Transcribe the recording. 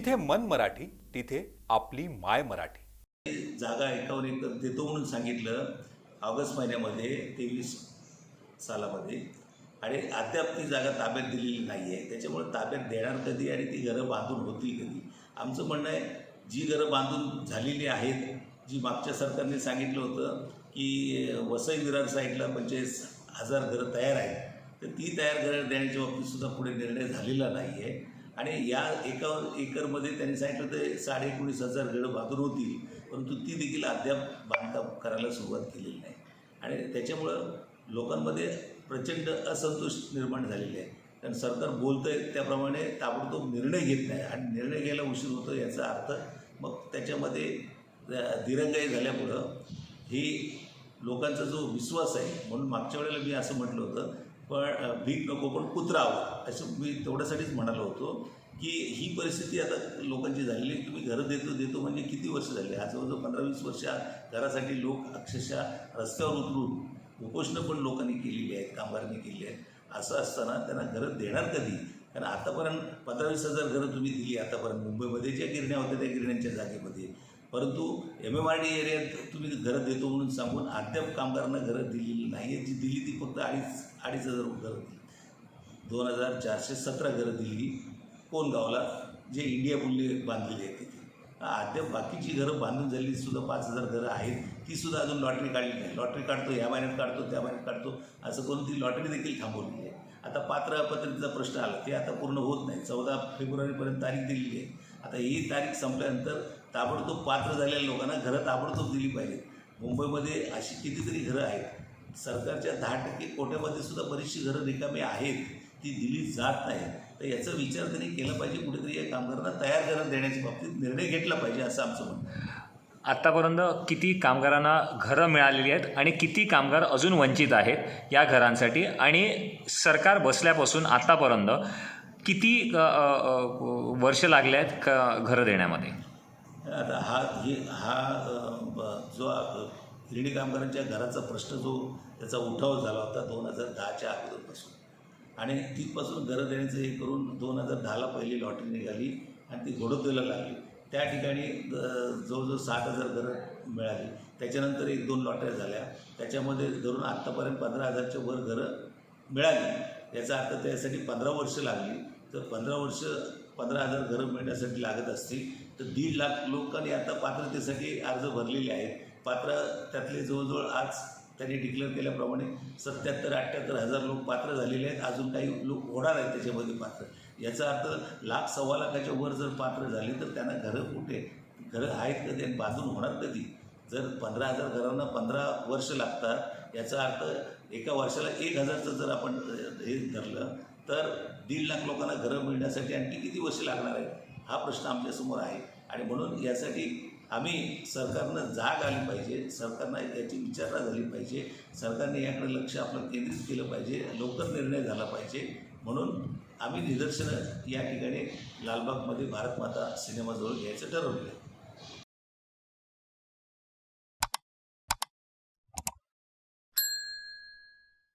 जिथे मन मराठी तिथे आपली माय मराठी. जागा एकावर एक देतो म्हणून सांगितलं ऑगस्ट महिन्यामध्ये तेवीस सालामध्ये आणि अद्याप ती जागा ताब्यात दिलेली नाही आहे त्याच्यामुळे ताब्यात देणार कधी आणि ती घरं बांधून होतील कधी? आमचं म्हणणं आहे जी घरं बांधून झालेली आहेत जी मागच्या सरकारने सांगितलं होतं की वसई विरार साईडला पंचेचाळीस हजार घरं तयार आहेत तर ती तयार घरं देण्याच्या बाबतीतसुद्धा पुढे निर्णय झालेला नाही आहे आणि या एका एकरमध्ये त्यांनी सांगितलं ते साडे एकोणीस हजार घरं बांधून होतील परंतु ती देखील अद्याप बांधकाम करायला सुरुवात केलेली नाही. आणि त्याच्यामुळं लोकांमध्ये प्रचंड असंतोष निर्माण झालेले आहे. कारण सरकार बोलतं आहे त्याप्रमाणे ताबडतोब निर्णय घेत नाही आणि निर्णय घ्यायला उशीर होतो याचा अर्थ मग त्याच्यामध्ये दिरंगाई झाल्यामुळं ही लोकांचा जो विश्वास आहे म्हणून मागच्या वेळेला मी असं म्हटलं होतं पण भीक नको पण कुत्रावं. असं मी तेवढ्यासाठीच म्हणालो होतो की ही परिस्थिती आता लोकांची झालेली आहे. तुम्ही घरं देतो देतो म्हणजे किती वर्ष झाली? आज पंधरा वीस वर्ष घरासाठी लोक अक्षरशः रस्त्यावर उतरून उपोषणं पण लोकांनी केलेली आहेत कामगारांनी केली आहेत. असं असताना त्यांना घरं देणार कधी? कारण आतापर्यंत पंधरा वीस हजार घरं तुम्ही दिली आतापर्यंत. मुंबईमध्ये ज्या गिरण्या होत्या त्या गिरण्यांच्या जागेमध्ये. परंतु एम एम आर डी एरियात तुम्ही घरं देतो म्हणून सांगून अद्याप कामगारांना घरं दिलेली नाही आहेत जी दिली ती फक्त अडीच अडीच हजार घरं दिली. दोन हजार चारशे सतरा घरं दिली. कोणगावला जे इंडिया बुल्ले बांधलेली आहेत तिथे. अद्याप बाकीची घरं बांधून झाली सुद्धा पाच हजार घरं आहेत. ती सुद्धा अजून लॉटरी काढली नाही. लॉटरी काढतो ह्या महिन्यात काढतो त्या महिन्यात काढतो. असं करून ती लॉटरी देखील थांबवलेली आहे आता पात्र अपात्रतेचा प्रश्न आला. ते आता पूर्ण होत नाही. चौदा फेब्रुवारीपर्यंत तारीख दिलेली आहे. आता ही तारीख संपल्यानंतर ताबडतोब पात्र झालेल्या लोकांना घरं ताबडतोब दिली पाहिजेत. मुंबईमध्ये अशी कितीतरी घरं आहेत. सरकारच्या दहा टक्के कोट्यामध्ये सुद्धा बरीचशी घरं रिकामी आहेत. ती दिली जात नाही. तर याचा विचार त्यांनी केला पाहिजे कुठेतरी या कामगारांना तयार घरं देण्याच्या बाबतीत निर्णय घेतला पाहिजे असं आमचं म्हणणं आत्तापर्यंत किती कामगारांना घरं मिळालेली आहेत आणि किती कामगार अजून वंचित आहेत या घरांसाठी आणि सरकार बसल्यापासून आत्तापर्यंत किती वर्ष लागले आहेत क घरं देण्यामध्ये? आता हा हे हा जो हिरणी गिरणी कामगारांच्या घराचा प्रश्न जो त्याचा उठाव झाला होता दोन हजार दहाच्या अगोदरपासून. आणि तिथपासून घरं देण्याचं हे करून दोन हजार दहाला पहिली लॉटरी निघाली आणि ती घोडोदला लागली. त्या ठिकाणी जवळजवळ साठ हजार घरं मिळाली. त्याच्यानंतर एक दोन लॉटऱ्या झाल्या. त्याच्यामध्ये धरून आत्तापर्यंत पंधरा हजारच्या वर घरं मिळाली. याचा अर्थ त्यासाठी पंधरा वर्ष लागली. तर पंधरा वर्ष पंधरा हजार घरं मिळण्यासाठी लागत असतील तर दीड लाख लोकांनी आता पात्रतेसाठी अर्ज भरलेले आहेत. पात्र त्यातले जवळजवळ आज त्यांनी डिक्लेअर केल्याप्रमाणे सत्याहत्तर अठ्ठ्याहत्तर हजार लोक पात्र झालेले आहेत. अजून काही लोक होणार आहेत त्याच्यामध्ये पात्र. याचा अर्थ लाख सव्वा लाखाच्या वर जर पात्र झाले तर त्यांना घरं कुठे? घरं आहेत कधी आणि बाजून होणार कधी? जर पंधरा हजार घरांना पंधरा वर्ष लागतात याचा अर्थ एका वर्षाला एक हजारचं जर आपण हे धरलं तर दीड लाख लोकांना घरं मिळण्यासाठी आणखी किती वर्ष लागणार आहे हा प्रश्न आमच्यासमोर आहे. आणि म्हणून यासाठी आम्ही सरकारनं जाग आली पाहिजे सरकारनं याची विचारणा झाली पाहिजे सरकारने याकडे लक्ष आपलं केंद्रित केलं पाहिजे लवकर निर्णय झाला पाहिजे. म्हणून आम्ही निदर्शनं या ठिकाणी लालबागमध्ये भारत माता सिनेमाजवळ घ्यायचं ठरवलं आहे.